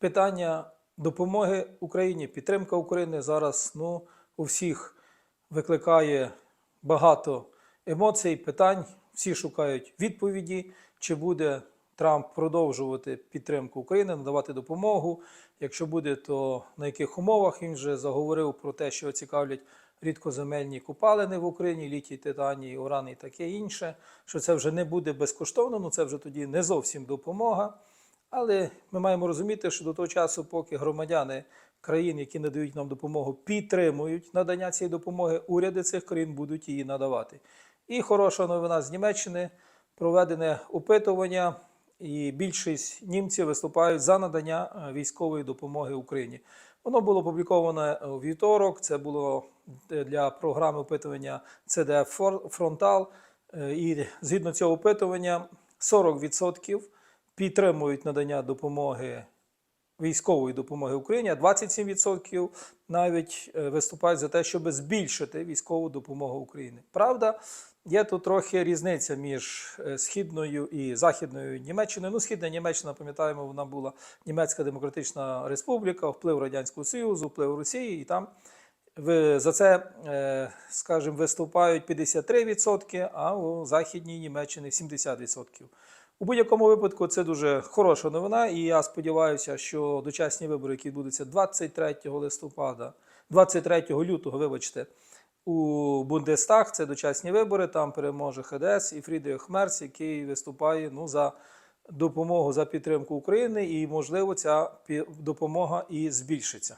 питання допомоги Україні, підтримка України зараз ну, у всіх викликає багато емоцій, питань. Всі шукають відповіді, чи буде Трамп продовжувати підтримку України, надавати допомогу. Якщо буде, то на яких умовах він вже заговорив про те, що цікавлять рідкоземельні купалини в Україні, літій, титаній, уран і таке інше. Що це вже не буде безкоштовно, ну це вже тоді не зовсім допомога. Але ми маємо розуміти, що до того часу, поки громадяни країн, які надають нам допомогу, підтримують надання цієї допомоги, уряди цих країн будуть її надавати. І хороша новина з Німеччини проведене опитування, і більшість німців виступають за надання е, військової допомоги Україні. Воно було опубліковане у вівторок. Це було е, для програми опитування CDF. Е, І згідно цього опитування, 40% підтримують надання допомоги військової допомоги Україні, а 27% навіть е, виступають за те, щоб збільшити військову допомогу Україні. Правда, є тут трохи різниця між е, східною і західною Німеччиною. Ну, східна Німеччина, пам'ятаємо, вона була Німецька Демократична Республіка, вплив Радянського Союзу, вплив Росії, і там за це, е, скажімо, виступають 53%, а у західній Німеччині 70%. У будь-якому випадку це дуже хороша новина, і я сподіваюся, що дочасні вибори, які відбудуться 23 листопада, 23 лютого, вибачте, у Бундестаг, це дочасні вибори, там переможе ХДС і Фрідріх Мерц, який виступає ну, за допомогу за підтримку України, і можливо ця допомога і збільшиться.